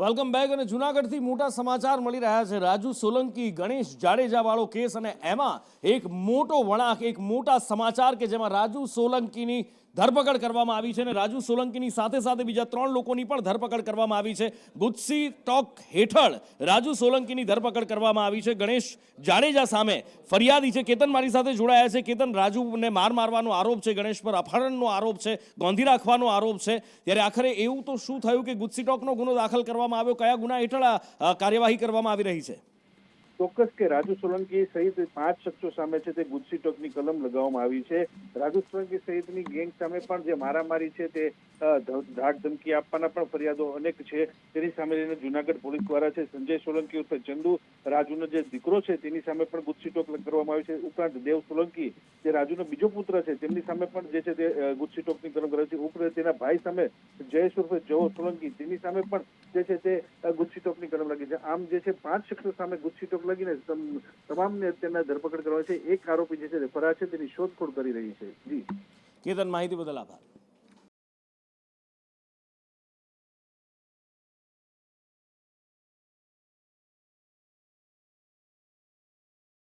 Welcome back અને જુનાગઢથી મોટા સમાચાર મળી રહ્યા છે. રાજુ સોલંકી, ગણેશ જાડેજાવાળો કેસ અને એમાં એક મોટો વળાંક, એક મોટા સમાચાર કે જેમાં રાજુ સોલંકીની ધરપકડ કરવામાં આવી છે અને રાજુ સોલંકીની સાથે સાથે બીજા ત્રણ લોકોની પણ ધરપકડ કરવામાં આવી છે. ગુજસી ટોક હેઠળ રાજુ સોલંકીની ધરપકડ કરવામાં આવી છે. ગણેશ જાડેજા સામે ફરિયાદી છે, કેતન મારી સાથે જોડાયા છે. કેતન રાજુને માર મારવાનો આરોપ છે, ગણેશ પર અપહરણનો આરોપ છે, ગોંધી રાખવાનો આરોપ છે. ત્યારે આખરે એવું તો શું થયું કે ગુજસી ટોકનો ગુનો દાખલ કરવામાં આવ્યો? કયા ગુના હેઠળ કાર્યવાહી કરવામાં આવી રહી છે? ચોક્કસ કે રાજુ સોલંકી સહિત પાંચ શખ્સો સામે છે તે ગુજસી ટોકની કલમ લગાવવામાં આવી છે. રાજુ સોલંકી સહિતની ગેંગ સામે પણ જે મારામારી છે તે ધાક ધમકી આપવાના પણ ફરિયાદો અનેક છે. તેની સામે લઈને જુનાગઢ પોલીસ દ્વારા છે સંજય સોલંકી ઉર્ફે ચંદુ. રાજુનો જે દીકરો છે તેની સામે પણ ગુજસી ટોક કરવામાં આવી છે. ઉપરાંત દેવ સોલંકી, જે રાજુનો બીજો પુત્ર છે તેમની સામે પણ જે છે તે ગુજસી ટોકની કલમ કરાવી છે. ઉપરાંત તેના ભાઈ સામે જયેશ ઉર્ફે જવો સોલંકી, તેની સામે પણ જે છે તે ગુજસી ટોકની કલમ લાગી છે. આમ જે છે પાંચ શખ્સો સામે ગુજસી ટોક લાગીને તમ- તમામને અત્યારના ધરપકડ કરવા છે. એક આરોપી જે છે ફરાર છે. તેની શોધખોળ કરી રહી છે. જી. કેતન, માહિતી બદલ આભાર.